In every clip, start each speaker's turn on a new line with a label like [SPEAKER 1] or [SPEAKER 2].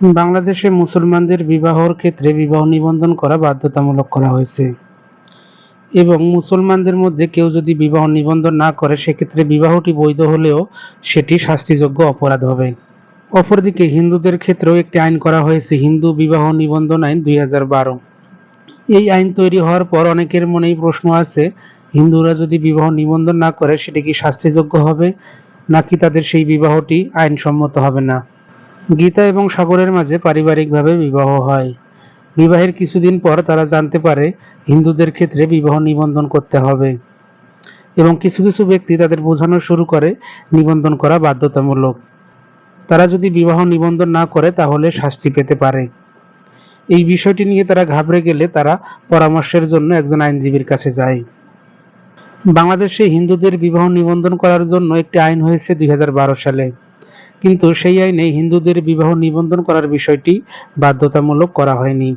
[SPEAKER 1] বাংলাদেশে মুসলমানদের বিবাহর ক্ষেত্রে বিবাহ নিবন্ধন করা বাধ্যতামূলক করা হয়েছে। এবং মুসলমানদের মধ্যে কেউ যদি বিবাহ নিবন্ধন না করে, সেক্ষেত্রে বিবাহটি বৈধ হলেও সেটি শাস্তিযোগ্য অপরাধ হবে। অপরদিকে হিন্দুদের ক্ষেত্রেও একটি আইন করা হয়েছে, হিন্দু বিবাহ নিবন্ধন আইন দুই হাজার বারো। এই আইন তৈরি হওয়ার পর অনেকের মনেই প্রশ্ন আছে, হিন্দুরা যদি বিবাহ নিবন্ধন না করে, সেটি কি শাস্তিযোগ্য হবে? নাকি তাদের সেই বিবাহটি আইনসম্মত হবে না? গীতা এবং সাগরের মাঝে পারিবারিকভাবে বিবাহ হয়। বিবাহের কিছুদিন পর তারা জানতে পারে হিন্দুদের ক্ষেত্রে বিবাহ নিবন্ধন করতে হবে। এবং কিছু কিছু ব্যক্তি তাদের বোঝানো শুরু করে নিবন্ধন করা বাধ্যতামূলক। তারা যদি বিবাহ নিবন্ধন না করে তাহলে শাস্তি পেতে পারে। এই বিষয়টি নিয়ে তারা ঘাবড়ে গেলে তারা পরামর্শের জন্য একজন আইনজীবীর কাছে যায়। বাংলাদেশে হিন্দুদের বিবাহ নিবন্ধন করার জন্য একটি আইন হয়েছে দুই হাজার বারো সালে। কিন্তু সেই আইনে হিন্দুদের বিবাহ নিবন্ধন করার বিষয়টি বাধ্যতামূলক করা হয়নি।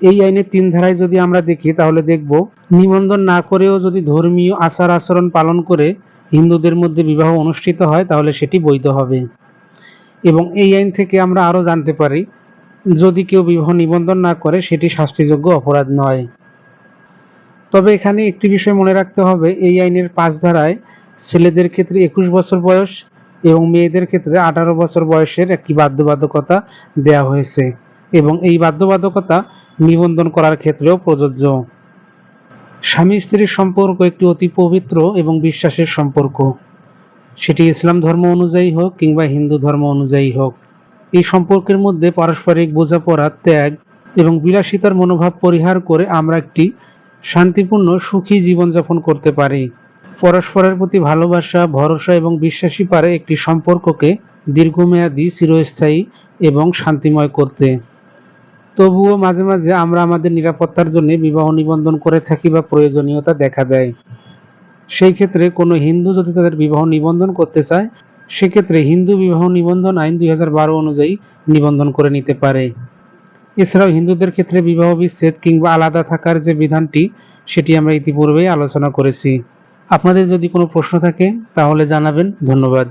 [SPEAKER 1] এই আইনের তিন ধারায় যদি আমরা দেখি, তাহলে দেখব, নিবন্ধন না করেও যদি ধর্মীয় আচার আচরণ পালন করে হিন্দুদের মধ্যে বিবাহ অনুষ্ঠিত হয়, তাহলে সেটি বৈধ হবে। এবং এই আইন থেকে আমরা আরও জানতে পারি, যদি কেউ বিবাহ নিবন্ধন না করে, সেটি শাস্তিযোগ্য অপরাধ নয়। তবে এখানে একটি বিষয় মনে রাখতে হবে, এই আইনের পাঁচ ধারায় ছেলেদের ক্ষেত্রে একুশ বছর বয়স এবং মেয়েদের ক্ষেত্রে আঠারো বছর বয়সের একটি বাধ্যবাধকতা দেয়া হয়েছে এবং এই বাধ্যবাধকতা নিবন্ধন করার ক্ষেত্রেও প্রযোজ্য। স্বামী স্ত্রীর সম্পর্ক একটি অতি পবিত্র এবং বিশ্বাসের সম্পর্ক। সেটি ইসলাম ধর্ম অনুযায়ী হোক কিংবা হিন্দু ধর্ম অনুযায়ী হোক। এই সম্পর্কের মধ্যে পারস্পরিক বোঝাপড়া, ত্যাগ এবং বিলাসিতার মনোভাব পরিহার করে আমরা একটি শান্তিপূর্ণ সুখী জীবনযাপন করতে পারি। পরস্পরের প্রতি ভালোবাসা, ভরসা এবং বিশ্বাসী পারে একটি সম্পর্ককে দীর্ঘমেয়াদী, চিরস্থায়ী এবং শান্তিময় করতে। তবুও মাঝে মাঝে আমরা আমাদের নিরাপত্তার জন্য বিবাহ নিবন্ধন করে থাকি বা প্রয়োজনীয়তা দেখা দেয়। সেই ক্ষেত্রে কোনো হিন্দু যদি তাদের বিবাহ নিবন্ধন করতে চায়, সেক্ষেত্রে হিন্দু বিবাহ নিবন্ধন আইন দুই হাজার বারো অনুযায়ী নিবন্ধন করে নিতে পারে। এছাড়াও হিন্দুদের ক্ষেত্রে বিবাহ বিচ্ছেদ কিংবা আলাদা থাকার যে বিধানটি, সেটি আমরা ইতিপূর্বেই আলোচনা করেছি। আপনাদের যদি কোনো প্রশ্ন থাকে তাহলে জানাবেন। ধন্যবাদ।